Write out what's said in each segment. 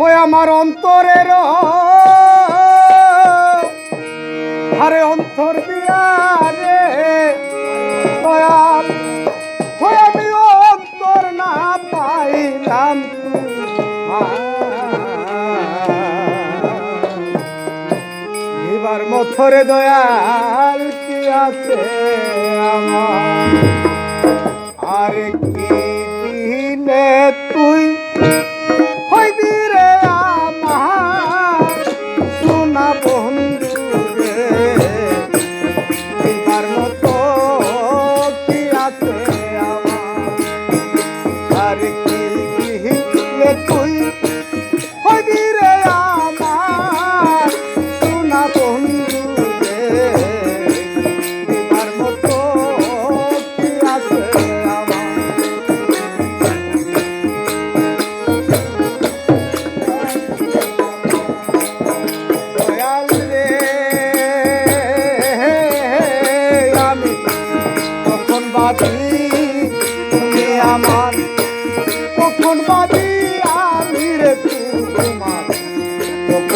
ওই আমার অন্তরের আরে অন্তর দিয়া রে আমি অন্তর না পাইলাম। এবার মথরে দয়াল কি আছে আমার? বন্ধু রে তার মতো কি আছে আমার? আর কি তুই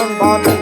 Bonnie.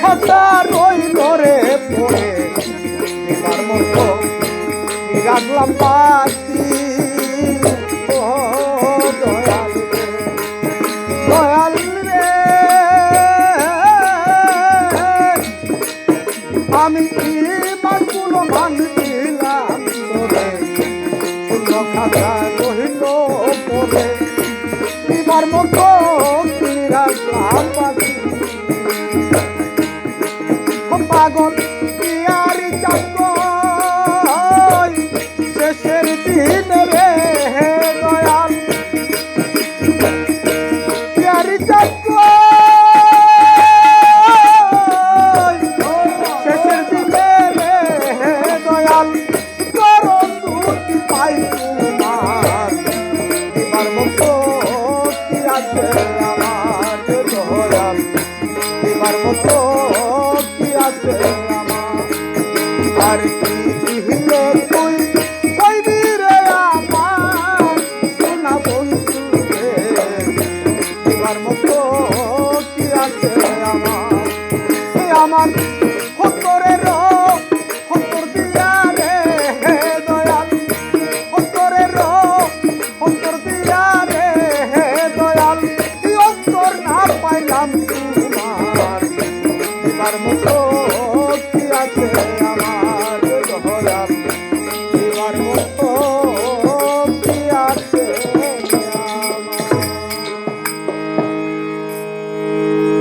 খাতা রইল রে পড়ে। এবার মতো গাছলাম পাতি আমি মাগুলো ভাঙিলাম শূন্য খাতা রইল পড়ে। এবার মতো রাখলাম পাতি আমার